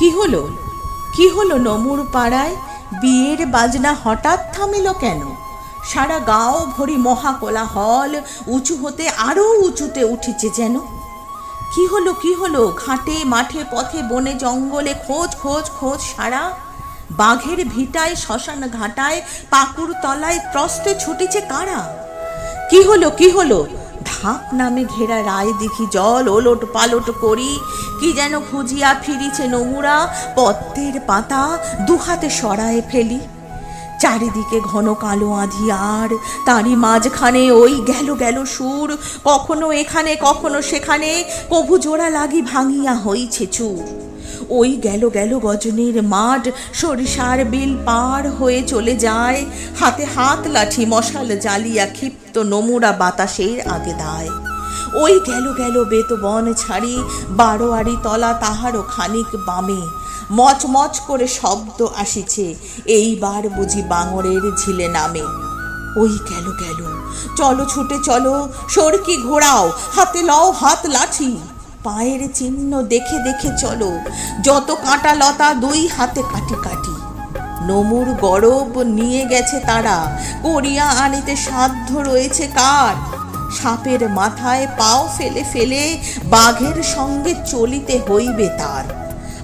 কি হলো? কি হলো নমুর পাড়ায়? বিয়ের বাজনা হঠাৎ থামিল কেন? সারা গাঁও ভরি মহাকোলাহল উঁচু হতে আরও উঁচুতে উঠেছে যেন। কি হলো কি হলো? ঘাটে, মাঠে, পথে, বনে, জঙ্গলে খোঁজ খোঁজ খোঁজ সারা। বাঘের ভিটায়, শ্মশান ঘাটায়, পাকুর তলায় ত্রস্তে ছুটিছে কারা? কি হলো কি হলো? ধাপ নামে ঘেরা রায় দেখি জল ওলট পালট করি। কি যেন খুঁজিয়া ফিরিছে নোংরা পদ্মের পাতা দুহাতে সরায়ে ফেলি। চারিদিকে ঘন কালো আঁধি আর তারই মাঝখানে ওই গেল গেল সুর, কখনো এখানে, কখনো সেখানে, কভু জোড়া লাগি ভাঙিয়া হইছে চুর। ওই গেল গেল গজনের মাঠ সরিষার বিল পার হয়ে চলে যায়, হাতে হাত লাঠি মশাল জ্বালিয়া ক্ষিপ্ত নমুরা বাতাসের আগে দায়। ওই গেল গেল বেতবন ছাড়ি বারোয়ারি তলা তাহারও খানিক বামে। মচমচ করে শব্দ আসিছে, এইবার বুঝি বাঙরের ঝিলে নামে। ওই গেল গেল, চলো ছুটে চলো, সরকি ঘোরাও, হাতে লও হাত লাঠি। পায়ের চিহ্ন দেখে দেখে চলো, যত কাঁটা লতা দুই হাতে কাটি কাটি। নমুর গরব নিয়ে গেছে তারা, করিয়া আনিতে সাধ্য রয়েছে কার? সাপের মাথায় পাও ফেলে ফেলে বাঘের সঙ্গে চলিতে হইবে তার।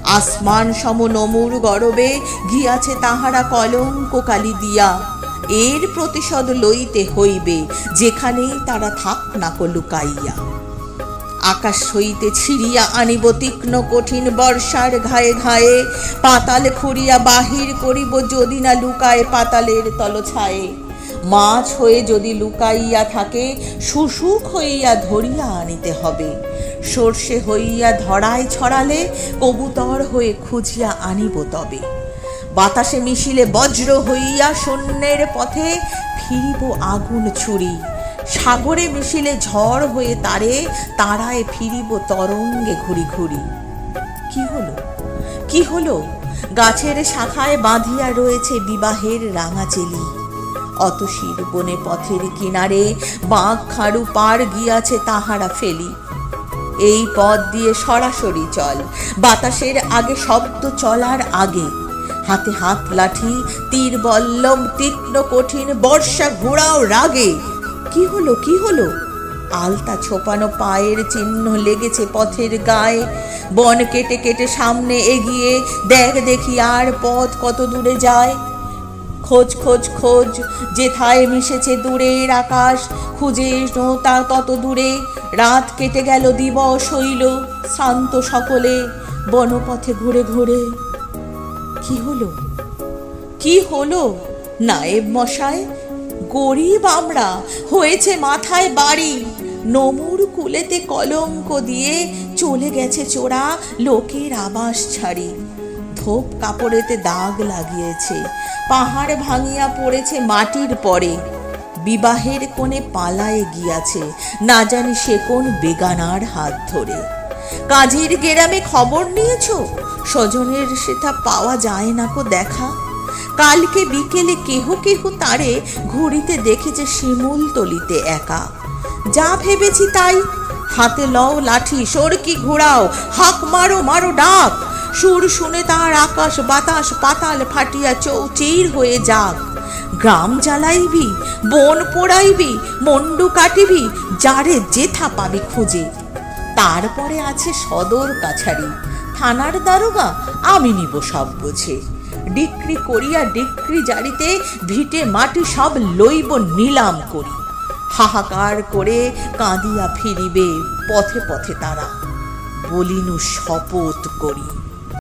আসমান সম নমুর গরবে, গিয়াছে তাহারা কলঙ্ক কালি দিয়া। এর প্রতিশোধ লইতে হইবে, যেখানেই তারা থাক না লুকাইয়া। আকাশ হইতে ছিড়িয়া আনিব তীক্ষ্ণ কঠিন বর্ষার ঘায়ে ঘায়ে, পাতাল খুঁড়িয়া বাহির করিব যদি না লুকায় পাতালের তলছায়ে। মাছ হয়ে যদি লুকাইয়া থাকে শুশুক হইয়া ধরিয়া আনিতে হবে। সর্ষে হইয়া ধরায় ছড়ালে, কবুতর হয়ে খুঁজিয়া আনিব তবে। বাতাসে মিশিলে বজ্র হইয়া শূন্যের পথে ফিরিব আগুন ছুরি। সাগরে মিশিলে ঝড় হয়ে তারে, তারায় ফিরিব তরঙ্গে ঘুরি ঘুরি। কি হলো? কি হলো? গাছের শাখায় বাঁধিয়া রয়েছে বিবাহের রাঙা চেলি অতশির বনে পথের কিনারে বাঁক খাড়ু পার গিয়াছে তাহারা ফেলি। এই পথ দিয়ে সরাসরি চল, বাতাসের আগে শব্দ চলার আগে। হাতে হাত লাঠি, তীর বল্লম, তীক্ষ্ণ কঠিন বর্ষা ঘোড়াও রাগে। কি হলো কি হলো? আলতা ছোপানো পায়ের চিহ্ন লেগেছে পথের গায়ে। বন কেটে কেটে সামনে এগিয়ে দেখ দেখি আর পথ কত দূরে যায়। খোঁজ খোঁজ খোঁজ। যেথায় মিশেছে দূরের আকাশ, খুঁজে তা তত দূরে। রাত কেটে গেল, দিবস হইল, শান্ত সকলে বনপথে ঘুরে ঘুরে। কি হলো? কি হলো? নায়েব মশাই, গরিব আমরা, হয়েছে মাথায় বাড়ি। নমুর কুলেতে কলঙ্ক দিয়ে চলে গেছে চোরা লোকের আবাস ছাড়ি। ধোপ কাপড়েতে দাগ লাগিয়েছে। পাহাড় ভাঙিয়া পড়েছে মাটির পরে। বিবাহের কোণে পালায়ে গিয়াছে, না জানি সে কোন বেগানার হাত ধরে। কাজের গেরামে খবর নিয়েছ? স্বজনের সেটা পাওয়া যায় না কো দেখা। কালকে বিকেলে কেহ কেহ তারে ঘুরিতে দেখেছে শিমুল তলিতে একা। যা ভেবেছি তাই। হাতে লও লাঠি, সরকি ঘোরাও, হাক মারো মারো ডাক। সুর শুনে তার আকাশ বাতাস পাতাল ফাটিয়া চৌচির হয়ে যাক। গ্রাম জ্বালাইবি, বন পোড়াইবি মন্ডু কাটিবি, যারে জেথা পাবি খুঁজে। তারপরে আছে সদর কাছারি। থানার দারোগা, আমি নিব সব বুঝে। ডিক্রি করিয়া ডিক্রি জারিতে ভিটে মাটি সব লইব নিলাম করি। হাহাকার করে কাঁদিয়া ফিরিবে পথে পথে তারা। বলিনু শপথ করি।